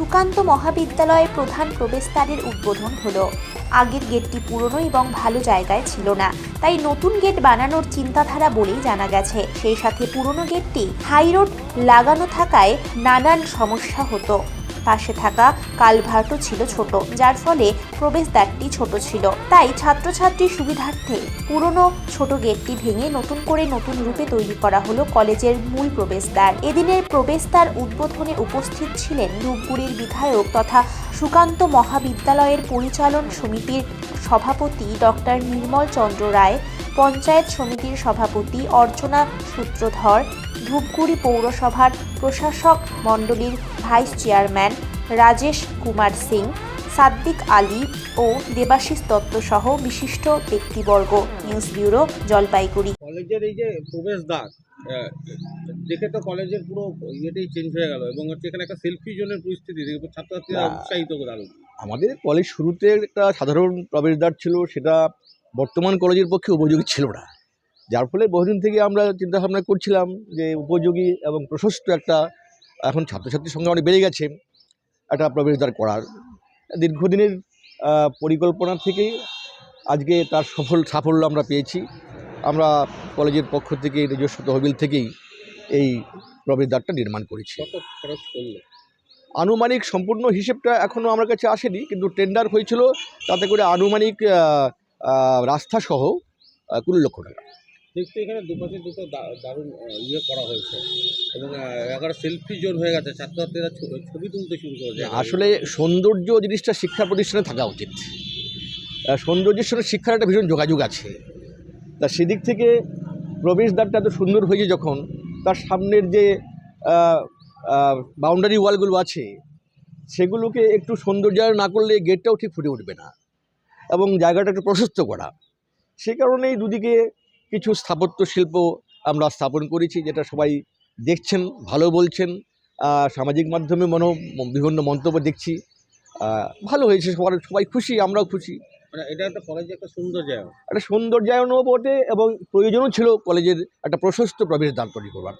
সুকান্ত মহাবিদ্যালয়ে প্রধান প্রবেশদ্বারের উদ্বোধন হলো। আগের গেটটি পুরনো এবং ভালো জায়গায় ছিল না, তাই নতুন গেট বানানোর চিন্তাধারা বলেই জানা গেছে। সেই সাথে পুরনো গেটটি হাইরোড লাগানো থাকায় নানান সমস্যা হতো। পাশে থাকা কালভার্টও ছিল ছোট, যার ফলে প্রবেশদ্বারটি ছোট ছিল। তাই ছাত্রছাত্রীর সুবিধার্থে পুরনো ছোট গেটটি ভেঙে নতুন করে নতুন রূপে তৈরি করা হলো কলেজের মূল প্রবেশদ্বার। এদিনের প্রবেশদ্বার উদ্বোধনে উপস্থিত ছিলেন ধূপগুড়ির বিধায়ক তথা সুকান্ত মহাবিদ্যালয়ের পরিচালন সমিতির সভাপতি ডক্টর নির্মল চন্দ্র রায় পঞ্চায়েত সমিতির সভাপতি অর্চনা সূত্রধর ধূপগুড়ি পৌরসভার প্রশাসক মণ্ডলীর ভাইস চেয়ারম্যান রাজেশ কুমার সিং সাদ্দিক আলী ও দেবাশিস দত্ত সহ বিশিষ্ট ব্যক্তিবর্গ। News bureau Jalpaiguri. কলেজের এই যে প্রবেশদ্বার আহ, দেখে তো কলেজের পুরো ইয়েটাই চেঞ্জ হয়ে গেল এবং হচ্ছে এখানে একটা সেলফি জোনের পরিস্থিতি দেখে ছাত্রছাত্রীরা উৎসাহিত করে আমাদের কলেজ শুরুতে একটা সাধারণ প্রবেশদ্বার ছিল সেটা বর্তমান কলেজের পক্ষে উপযোগী ছিল না। যার ফলে বহুদিন থেকে আমরা চিন্তা ভাবনা করছিলাম যে উপযোগী এবং প্রশস্ত একটা এখন ছাত্রছাত্রীর সংখ্যা অনেক বেড়ে গেছে একটা প্রবেশদ্বার করার। দীর্ঘদিনের পরিকল্পনা থেকেই আজকে তার সফল সাফল্য আমরা পেয়েছি। আমরা কলেজের পক্ষ থেকে নিজস্ব তহবিল থেকেই এই প্রবেশদ্বারটা নির্মাণ করেছি। আনুমানিক সম্পূর্ণ হিসেবটা এখনও আমার কাছে আসেনি কিন্তু টেন্ডার হয়েছিল তাতে করে আনুমানিক রাস্তা সহ কুড়ি লক্ষ টাকা। দেখতে এখানে দুপাশে দুটো দারুণ ইয়ে করা হয়েছে। এবং এগারো সেলফি জোন হয়ে গেছে। ছাত্রছাত্রীরা ছবি তুলতে শুরু করেছে। আসলে সৌন্দর্য জিনিসটা শিক্ষা প্রতিষ্ঠানে থাকা উচিত। সৌন্দর্যের সঙ্গে শিক্ষার একটা ভীষণ যোগাযোগ আছে। তা সেদিক থেকে প্রবেশদ্বারটা এত সুন্দর হয়েছে যখন তার সামনের যে বাউন্ডারি ওয়ালগুলো আছে সেগুলোকে একটু সৌন্দর্যায়ন না করলে গেটটাও ঠিক ফুটে উঠবে না। এবং জায়গাটা একটু প্রশস্ত করা। সে কারণেই দুদিকে কিছু স্থাপত্য শিল্প আমরা স্থাপন করেছি যেটা সবাই দেখছেন ভালো বলছেন। সামাজিক মাধ্যমে মনো বিভিন্ন মন্তব্য দেখছি। ভালো হয়েছে সবার সবাই খুশি আমরাও খুশি। মানে এটা একটা কলেজে একটা সুন্দর জায়গা। একটা সৌন্দর্যায়নও বটে এবং প্রয়োজনও ছিল কলেজের একটা প্রশস্ত প্রবেশদ্বার তৈরি করবার।